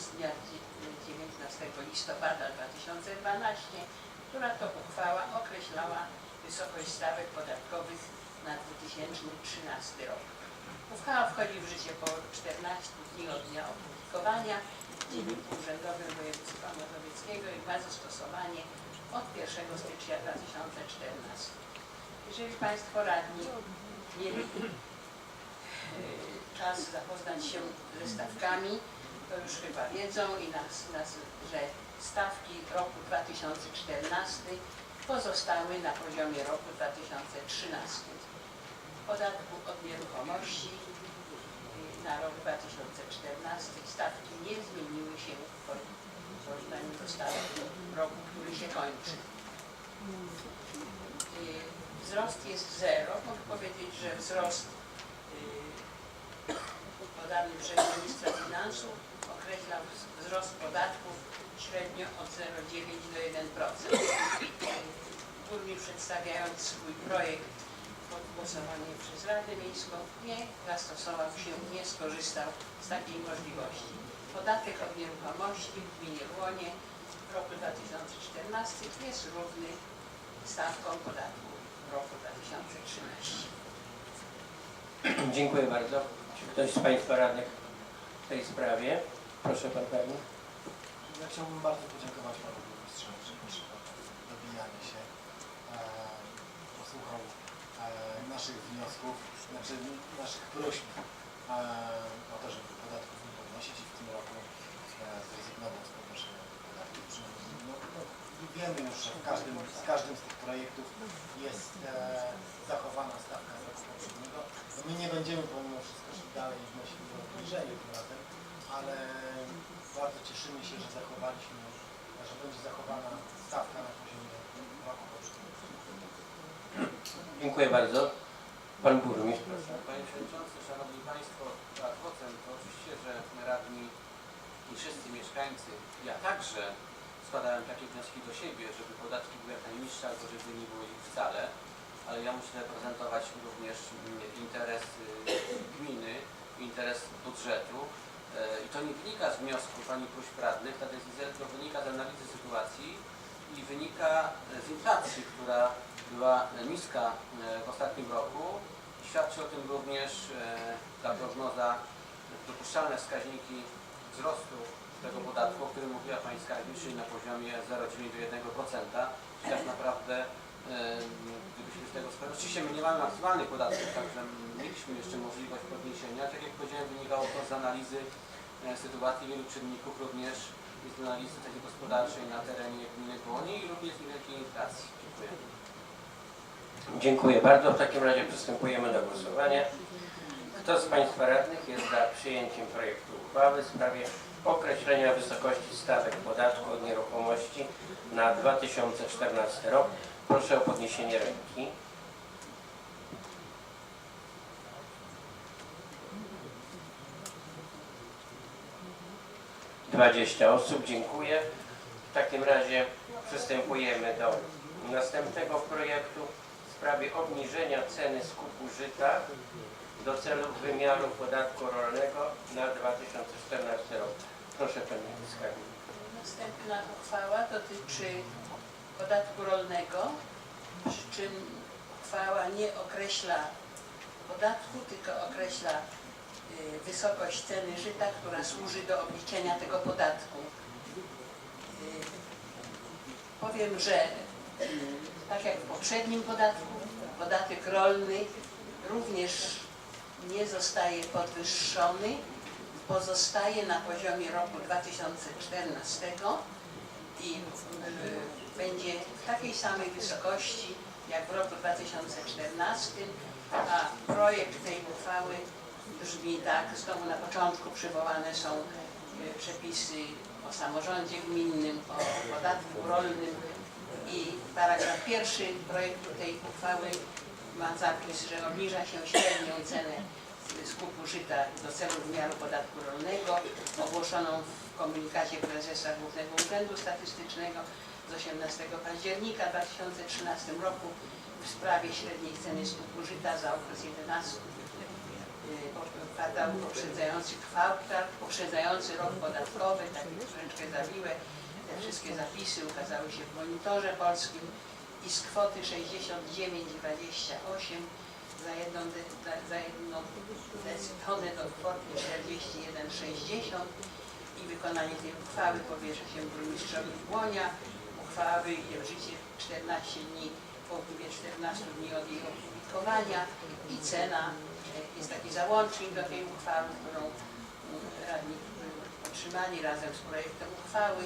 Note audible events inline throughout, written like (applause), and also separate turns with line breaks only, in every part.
z dnia dzie- 19 listopada 2012, która to uchwała określała wysokość stawek podatkowych na 2013 rok. Uchwała wchodzi w życie po 14 dni od dnia opublikowania w Dzienniku Urzędowym Województwa Mazowieckiego i ma zastosowanie od 1 stycznia 2014. Jeżeli Państwo radni mieli e, czas zapoznać się ze stawkami, to już chyba wiedzą i nas, nas, że stawki roku 2014 pozostały na poziomie roku 2013. W podatku od nieruchomości y, na rok 2014 stawki nie zmieniły się w por- w porównaniu do stawek roku, który się kończy. Y, Wzrost jest zero. Mogę powiedzieć, że wzrost y, podany przez ministra finansów określał wz- wzrost podatków średnio od 0,9 do 1%. Burmistrz przedstawiając swój projekt pod głosowanie przez Radę Miejską nie zastosował się, nie skorzystał z takiej możliwości. Podatek od nieruchomości w gminie Łonie w roku 2014 jest równy stawkom podatku w roku 2013.
Dziękuję bardzo. Czy ktoś z Państwa radnych w tej sprawie? Proszę Pan.
Ja chciałbym bardzo podziękować Panu Burmistrzowi, że przyszedł dobijanie się, e, posłuchał e, naszych wniosków, znaczy naszych próśb e, o to, żeby podatków nie podnosić i w tym roku e, zrezygnował z podnoszenia podatków. Przynajmniej, no, no, wiemy już, że w każdym, z każdym z tych projektów jest e, zachowana stawka roku poprzedniego. No, my nie będziemy pomimo wszystko szli dalej i wnosić o obniżenie tym razem, ale bardzo cieszymy się, że zachowaliśmy, że będzie zachowana stawka na poziomie roku poprzedniego.
Dziękuję bardzo. Pan Burmistrz, proszę.
Panie Przewodniczący, Szanowni Państwo, adwocem to oczywiście, że radni i wszyscy mieszkańcy, ja także składałem takie wnioski do siebie, żeby podatki były jak najniższe albo żeby nie było ich wcale, ale ja muszę reprezentować również interes gminy, interes budżetu i to nie wynika z wniosków ani próśb radnych, ta decyzja tylko wynika z analizy sytuacji i wynika z inflacji, która była niska e, w ostatnim roku. Świadczy o tym również e, ta prognoza, dopuszczalne wskaźniki wzrostu tego podatku, o którym mówiła Pani Skarbnik, czyli na poziomie 0,9 do 1%. Czyli tak naprawdę, e, gdybyśmy z tego skorzystali, oczywiście my nie mamy maksymalnych podatków, także mieliśmy jeszcze możliwość podniesienia. Tak jak powiedziałem, wynikało to z analizy e, sytuacji wielu czynników, również z analizy takiej gospodarczej na terenie gminy Błoni i również niewielkiej inflacji. Dziękuję.
Dziękuję bardzo. W takim razie przystępujemy do głosowania. Kto z Państwa radnych jest za przyjęciem projektu uchwały w sprawie określenia wysokości stawek podatku od nieruchomości na 2014 rok? Proszę o podniesienie ręki. Dwadzieścia osób, dziękuję. W takim razie przystępujemy do następnego projektu w sprawie obniżenia ceny skupu żyta do celów wymiaru podatku rolnego na 2014 rok. Proszę Pani Skarbnik.
Następna uchwała dotyczy podatku rolnego, przy czym uchwała nie określa podatku, tylko określa y, wysokość ceny żyta, która służy do obliczenia tego podatku. Y, Powiem, że y, tak jak w poprzednim podatku, podatek rolny również nie zostaje podwyższony, pozostaje na poziomie roku 2014 i y, będzie w takiej samej wysokości jak w roku 2014, a projekt tej uchwały brzmi tak, znowu na początku przywołane są y, przepisy o samorządzie gminnym, o podatku rolnym i paragraf pierwszy projektu tej uchwały ma zapis, że obniża się średnią cenę skupu żyta do celu wymiaru podatku rolnego ogłoszoną w komunikacie prezesa Głównego Urzędu Statystycznego z 18 października 2013 roku w sprawie średniej ceny skupu żyta za okres 11 po- kwartału poprzedzający kwartał, poprzedzający rok podatkowy, takie troszeczkę zawiłe. Te wszystkie zapisy ukazały się w monitorze polskim i z kwoty 69,28 za jedną, za- za jedną decytonę do kwoty 41,60 i wykonanie tej uchwały powierza się burmistrzowi Błonia. Uchwała wyjdzie w życie 14 dni po upływie 14 dni od jej opublikowania i cena, e, jest taki załącznik do tej uchwały, którą mm, radni otrzymali razem z projektem uchwały.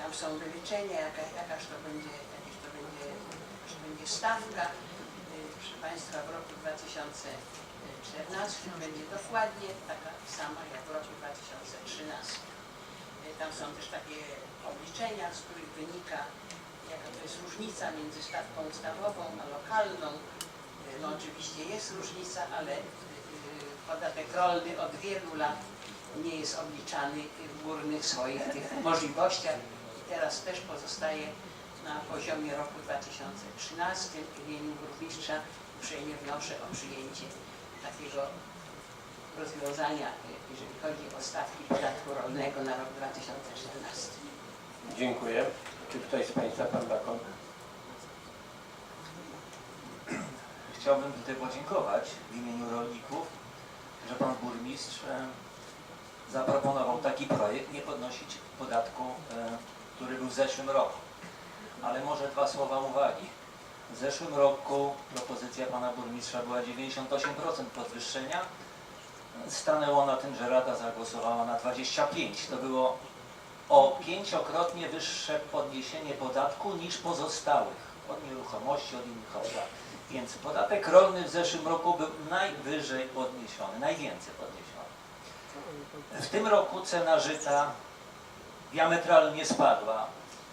Tam są wyliczenia, jaka, jakaż to będzie, jakaś to będzie, jakaż to będzie stawka. Proszę Państwa, w roku 2014 będzie dokładnie taka sama jak w roku 2013. Y, Tam są też takie obliczenia, z których wynika, jaka to jest różnica między stawką ustawową a lokalną. Y, No oczywiście jest różnica, ale y, podatek rolny od wielu lat nie jest obliczany w górnych swoich tych możliwościach i teraz też pozostaje na poziomie roku 2013. W imieniu burmistrza uprzejmie wnoszę o przyjęcie takiego rozwiązania, jeżeli chodzi o stawki podatku rolnego na rok 2014.
Dziękuję. Czy ktoś z Państwa, Pan Bakon?
Chciałbym tutaj podziękować w imieniu rolników, że Pan Burmistrz e, zaproponował taki projekt, nie podnosić podatku, e, który był w zeszłym roku. Ale może dwa słowa uwagi. W zeszłym roku propozycja Pana Burmistrza była 98% podwyższenia. Stanęło na tym, że Rada zagłosowała na 25%. To było o pięciokrotnie wyższe podniesienie podatku niż pozostałych od nieruchomości, od innych opłat. Więc podatek rolny w zeszłym roku był najwyżej podniesiony, najwięcej podniesiony. W tym roku cena żyta diametralnie spadła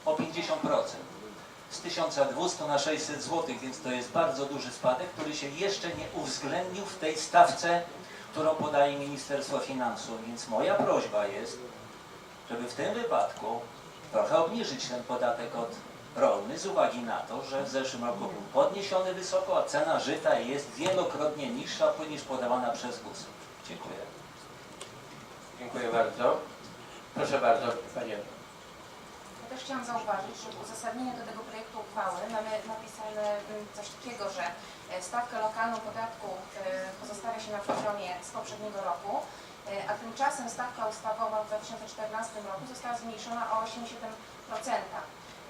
o 50%. Z 1200 na 600 zł, więc to jest bardzo duży spadek, który się jeszcze nie uwzględnił w tej stawce, którą podaje Ministerstwo Finansów. Więc moja prośba jest, żeby w tym wypadku trochę obniżyć ten podatek od rolny z uwagi na to, że w zeszłym roku był podniesiony wysoko, a cena żyta jest wielokrotnie niższa niż podawana przez GUS. Dziękuję.
Dziękuję bardzo. Proszę bardzo, Panie.
Też chciałam zauważyć, że w uzasadnieniu do tego projektu uchwały mamy napisane mm, coś takiego, że e, stawkę lokalną podatku e, pozostawia się na poziomie z poprzedniego roku, e, a tymczasem stawka ustawowa w 2014 roku została zmniejszona o 87%.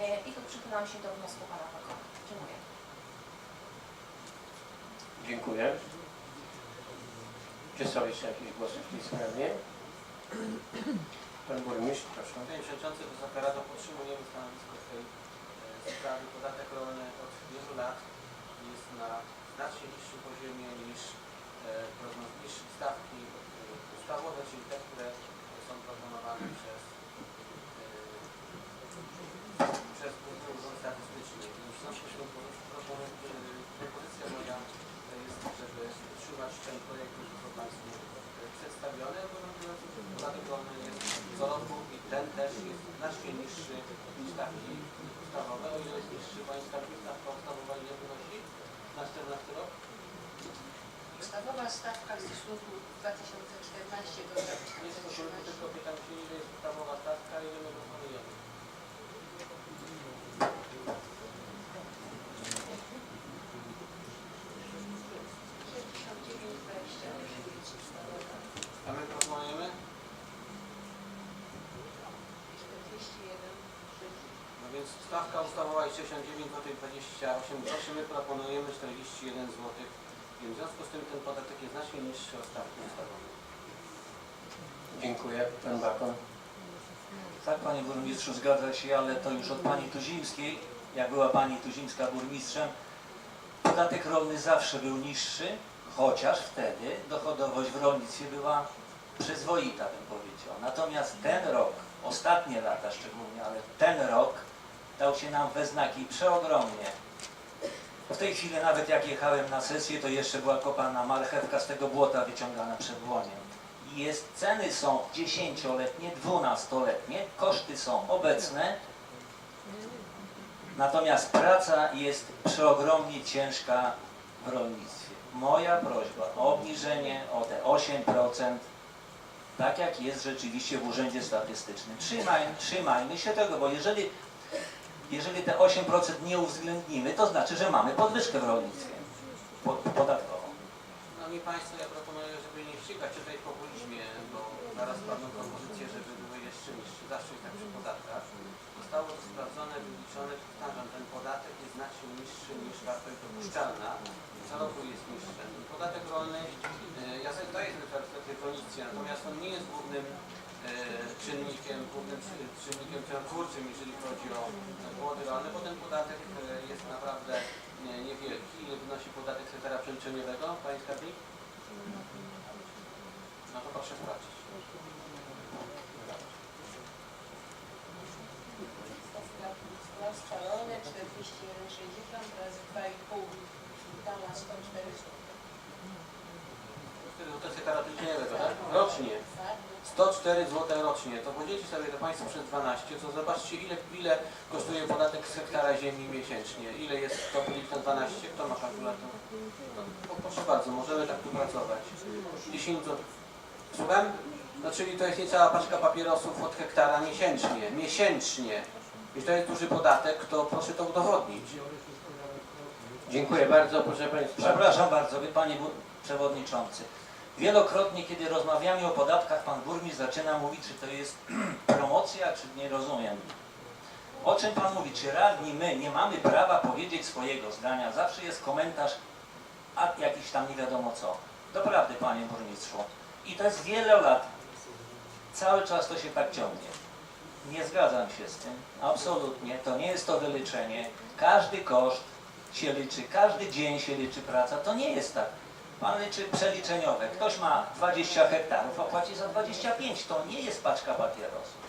E, I tu przychylam się do wniosku Pana Pakona. Dziękuję.
Dziękuję. Czy są jeszcze jakieś głosy w tej sprawie? Pan Burmistrz, proszę.
Panie Przewodniczący, Wysoka Rado, podtrzymujemy stanowisko w tej e, sprawie. Podatek rolny od wielu lat jest na znacznie niższym poziomie niż e, prognoz, stawki e, ustawowe, czyli te, które są proponowane przez, przez Urząd Statystyczny. W związku z tym propozycja moja jest, żeby utrzymać ten projekt, który został Państwu e, przedstawiony, bo podatek rolny jest co roku i ten też jest znacznie niższy niż stawki ustawowe. O ile jest niższy Pańska stawka ustawowa, ile wynosi na 14 rok?
Ustawowa stawka w stosunku 2014 do
Nie tylko,
2013
pytam się, ile jest ustawowa stawka, ile my proponujemy.
jest ustawowa.
A my proponujemy?
41
No więc stawka ustawowa jest 69,28 zł, my proponujemy 41 zł. W związku z tym ten podatek jest znacznie niższy od stawki ustawowej.
Dziękuję. Pan Bakon.
Tak, Panie Burmistrzu, zgadza się, ale to już od Pani Tuzimskiej, jak była Pani Tuzimska burmistrzem, podatek rolny zawsze był niższy, chociaż wtedy dochodowość w rolnictwie była przyzwoita, bym powiedział. Natomiast ten rok, ostatnie lata szczególnie, ale ten rok dał się nam we znaki przeogromnie. W tej chwili nawet jak jechałem na sesję, to jeszcze była kopana marchewka z tego błota wyciągana przed Błoniem. Jest, ceny są 10-letnie, 12-letnie, koszty są obecne, natomiast praca jest przeogromnie ciężka w rolnictwie. moja prośba o obniżenie o te 8%, tak jak jest rzeczywiście w Urzędzie Statystycznym. Trzymaj, trzymajmy się tego, bo jeżeli, jeżeli te 8% nie uwzględnimy, to znaczy, że mamy podwyżkę w rolnictwie po- podatkową.
Szanowni Państwo, ja proponuję, żeby nie ścigać tutaj w populizmie, bo zaraz padną propozycje, żeby były jeszcze niższe. Zawsze tak przy podatkach. Zostało to sprawdzone, wyliczone, powtarzam, ten podatek jest znacznie niższy niż wartość dopuszczalna. Co roku jest niższy. Podatek rolny, e, ja sobie zdaję sobie sprawę z w rolnictwie, natomiast on nie jest głównym czynnikiem, głównym czy- czynnikiem twórczym, jeżeli chodzi o e, płody rolne, bo ten podatek e, jest naprawdę nie, niewielki. Ile wynosi podatek sektora przeliczeniowego, Panie Skarbnik? No to proszę sprawdzić.
Gospodarstwa rolne 41,60 razy 2,5 dala 104 zł.
Tak? Rocznie. 104 zł rocznie. To podzielcie sobie to Państwo przez 12, to zobaczcie ile, ile kosztuje podatek z hektara ziemi miesięcznie. Ile jest to podzielić na 12? Kto ma kalkulator? No, proszę bardzo, możemy tak tu pracować. 10 zł. Słucham? No czyli to jest niecała paczka papierosów od hektara miesięcznie. Miesięcznie. Jeśli to jest duży podatek, to proszę to udowodnić.
Dziękuję bardzo, proszę Państwa.
Przepraszam bardzo, Wy Panie Przewodniczący. Wielokrotnie, kiedy rozmawiamy o podatkach, Pan Burmistrz zaczyna mówić, czy to jest (clears throat) promocja, czy nie rozumiem. O czym Pan mówi? Czy radni my nie mamy prawa powiedzieć swojego zdania? Zawsze jest komentarz, a jakiś tam nie wiadomo co. Doprawdy, Panie Burmistrzu. I to jest wiele lat. Cały czas to się tak ciągnie. Nie zgadzam się z tym. Absolutnie. To nie jest to wyliczenie. Każdy koszt się liczy, każdy dzień się liczy praca. To nie jest tak. Pan liczy przeliczeniowe. Ktoś ma 20 hektarów, a płaci za 25. To nie jest paczka papierosów.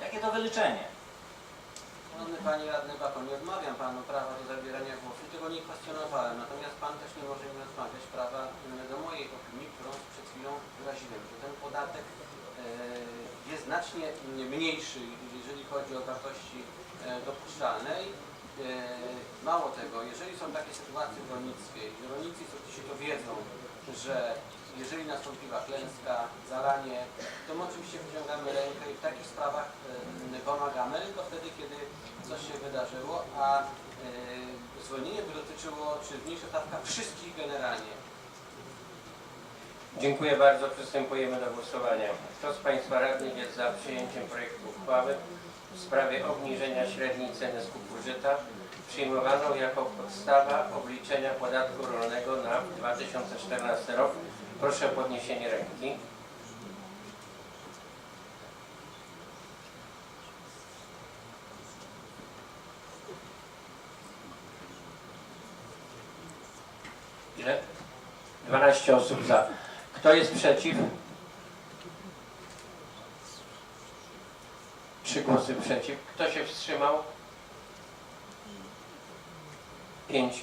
Jakie to wyliczenie?
Szanowny Panie Radny Bako, nie odmawiam Panu prawa do zabierania głosu, tego nie kwestionowałem. Natomiast Pan też nie może mi odmawiać prawa mm, do mojej opinii, którą przed chwilą wyraziłem, że ten podatek e, jest znacznie mniejszy, jeżeli chodzi o wartości e, dopuszczalne. E, Mało tego, jeżeli są takie sytuacje w rolnictwie i rolnicy się to wiedzą, że jeżeli nastąpiła klęska, zalanie, to my oczywiście wyciągamy rękę i w takich sprawach e, pomagamy, tylko wtedy, kiedy coś się wydarzyło, a e, zwolnienie by dotyczyło, czy mniejsza stawka wszystkich generalnie.
Dziękuję bardzo. Przystępujemy do głosowania. Kto z Państwa radnych jest za przyjęciem projektu uchwały w sprawie obniżenia średniej ceny skupu żyta przyjmowaną jako podstawa obliczenia podatku rolnego na 2014 rok? Proszę o podniesienie ręki. Ile? 12 osób za. Kto jest przeciw? Trzy głosy przeciw. Kto się wstrzymał? Pięć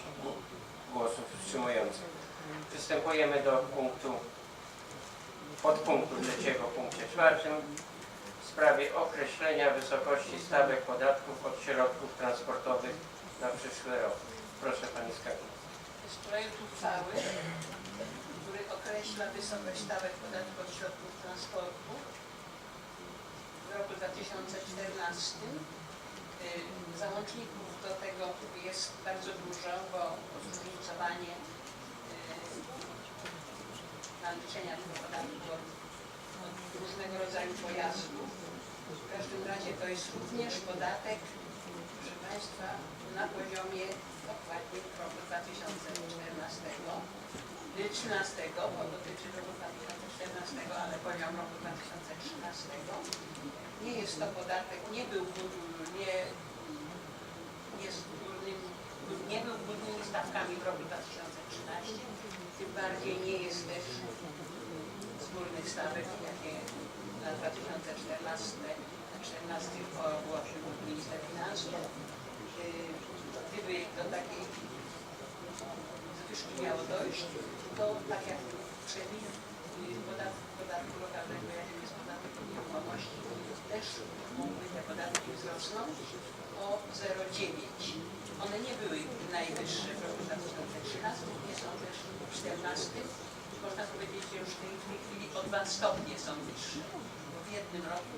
głosów wstrzymujących. Przystępujemy do punktu, podpunktu trzeciego punkcie czwartym w sprawie określenia wysokości stawek podatków od środków transportowych na przyszły rok. Proszę Pani Skarbnik.
To jest projekt uchwały, który określa wysokość stawek podatku od środków transportu w roku 2014. Y, Załączników do tego jest bardzo dużo, bo zróżnicowanie y, naliczenia tego podatku od, różnego rodzaju pojazdów. W każdym razie to jest również podatek, 2013, bo dotyczy roku 2014, ale poziom roku 2013. Nie jest to podatek, nie był, nie, nie, nie był górnymi stawkami w roku 2013, tym bardziej nie jest też z stawek, jakie na 2014 14 ogłosił minister finansów. Gdyby do takiej zwyżki miało dojść, to tak jak przepis yy, podatku, podatku lokalnego, jakim jest podatek od nieruchomości, też mógłby te podatki wzrosnąć o 0,9. one nie były najwyższe w roku 2013, nie są też w 2014. Można powiedzieć, że już w tej, chwili o dwa stopnie są wyższe. Bo w jednym roku